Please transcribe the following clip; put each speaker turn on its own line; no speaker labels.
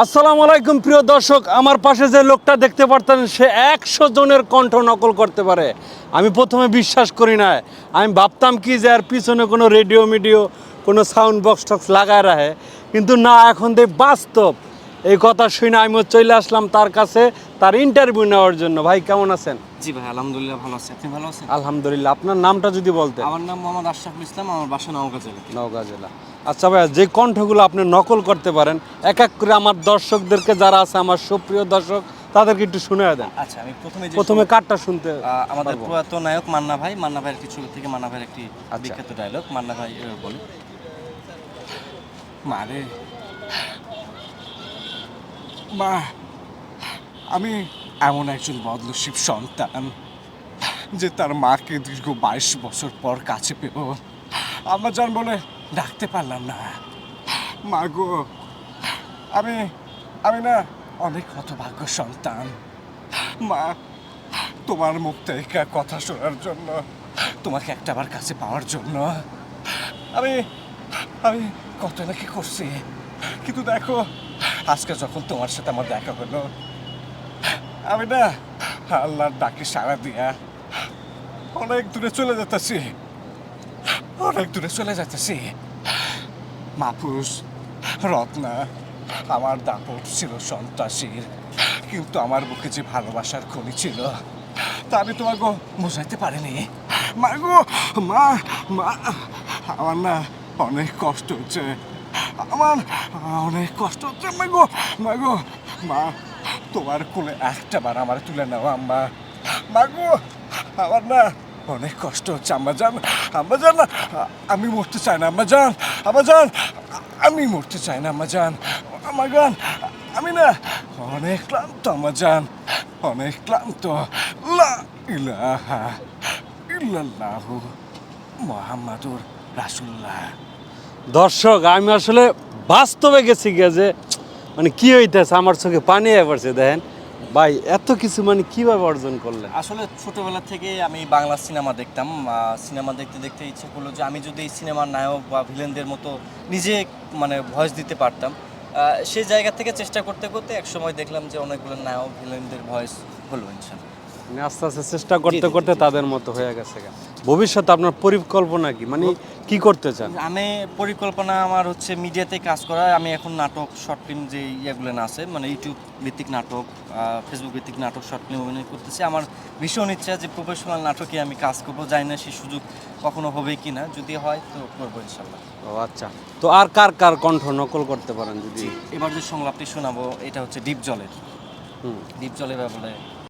আসসালামু আলাইকুম, প্রিয় দর্শক। আমার পাশে যে লোকটা দেখতে পারতেন, সে একশো জনের কণ্ঠ নকল করতে পারে। আমি প্রথমে বিশ্বাস করি না আমি ভাবতাম কি যে আর পিছনে কোনো রেডিও মিডিও, কোনো সাউন্ড বক্স টক্স লাগায় রাখে। কিন্তু না, এখন দেখ বাস্তব। এই কথা শুনে আমি চলে আসলাম তার কাছে তার ইন্টারভিউ নেওয়ার জন্য। ভাই কেমন আছেন?
জি ভাই আলহামদুলিল্লাহ ভালো আছি। আপনি ভালো আছেন?
আলহামদুলিল্লাহ। আপনার নামটা যদি বলতেন
আমার নাম মোহাম্মদ আশরাফুল ইসলাম আমার বাসা নওগাঁ জেলা।
নওগাঁ জেলা। আচ্ছা ভাইয়া যে কণ্ঠগুলো আপনি নকল করতে পারেন এক এক করে আমার দর্শকদেরকে যারা আছে আমার সুপ্রিয় দর্শক তাদেরকে একটু শুনে দেন।
আচ্ছা আমি প্রথমে
প্রথমে কারটা শুনতে
আমাদের? প্রয়াত নায়ক মান্না ভাই মান্না ভাইয়ের কিছু থেকে মান্না ভাইয়ের একটি
আচ্ছা।
বিখ্যাত ডায়লগ মান্না ভাই এভাবে বলে মারে মা, আমি এমন একজন বদলশিব সন্তান যে তার মাকে দীর্ঘ বাইশ বছর পর কাছে পেল আমার জান বলে ডাকতে পারলাম না। মা গো, আমি আমি না অনেক হতভাগ্য সন্তান। মা, তোমার মুখ থেকে কথা শোনার জন্য, তোমাকে একটাবার কাছে পাওয়ার জন্য। আমি আমি কত নাকি করছি, কিন্তু দেখো আজকে যখন তোমার সাথে আমার দেখা হলো, আমি না আল্লাহর ডাকে সাড়া দিয়া অনেক দূরে চলে যেতেছি। অনেক দূরে চলে যেতেছি। মাপুস রত্না, আমার দাপট ছিল সন্ত্রাসীর, কিন্তু আমার বুকে যে ভালোবাসার খনি ছিল, তা আমি তোমাকে বোঝাইতে পারিনি। মা গো, মা মা, আমার না অনেক কষ্ট হচ্ছে। আমার অনেক কষ্ট হচ্ছে, মা গো, মা তোমার কোলে একটা বার আমার তুলে নাও, আম্মা। মা গো, আমার না অনেক কষ্ট হচ্ছে, আম্মা জান আম্মা জান, আমি মরতে চাই না, আম্মা জান আম্মা জান, আমি মরতে চাই না, আম্মা জান। আম্মা জান, আমি না অনেক ক্লান্ত, আম্মা জান। অনেক ক্লান্ত। লা ইলাহা ইল্লাল্লাহু মুহাম্মাদুর রাসূলুল্লাহ।
দর্শক আমি আসলে বাস্তবে গেছি গিয়ে যে মানে কি হইতেছে আমার চোখে পানি পড়ছে দেখেন। ভাই এত কিছু মানে কীভাবে অর্জন করলেন?
আসলে ছোটবেলা থেকে আমি বাংলা সিনেমা দেখতাম। সিনেমা দেখতে দেখতে ইচ্ছে করল যে আমি যদি এই সিনেমার নায়ক বা ভিলেনদের মতো নিজে মানে ভয়েস দিতে পারতাম। সেই জায়গা থেকে চেষ্টা করতে করতে এক সময় দেখলাম যে অনেকগুলো নায়ক ভিলেনদের ভয়েস হলো ইনশাল্লাহ।
মানে আস্তে আস্তে চেষ্টা করতে করতে তাদের মতো হয়ে গেছে। ভবিষ্যতে আপনার পরিকল্পনা কি? মানে কি করতে চান?
আমি পরিকল্পনা আমার হচ্ছে মিডিয়াতে কাজ করা। আমি এখন নাটক শর্ট ফিল্ম যে ইয়েগুলো আছে মানে ইউটিউব ভিত্তিক নাটক ফেসবুক ভিত্তিক নাটক শর্ট ফিল্ম অভিনয় করতেছি। আমার ভীষণ ইচ্ছা যে প্রফেশনাল নাটকে আমি কাজ করব। জানি না সেই সুযোগ কখনো হবে কি না যদি হয় তো করব ইনশাল্লাহ
ও আচ্ছা। তো আর কার কার কণ্ঠ নকল করতে পারেন যদি?
এবার যে সংলাপটি শোনাবো এটা হচ্ছে ডিপ জলের
হুম।
ডিপ জলের বলে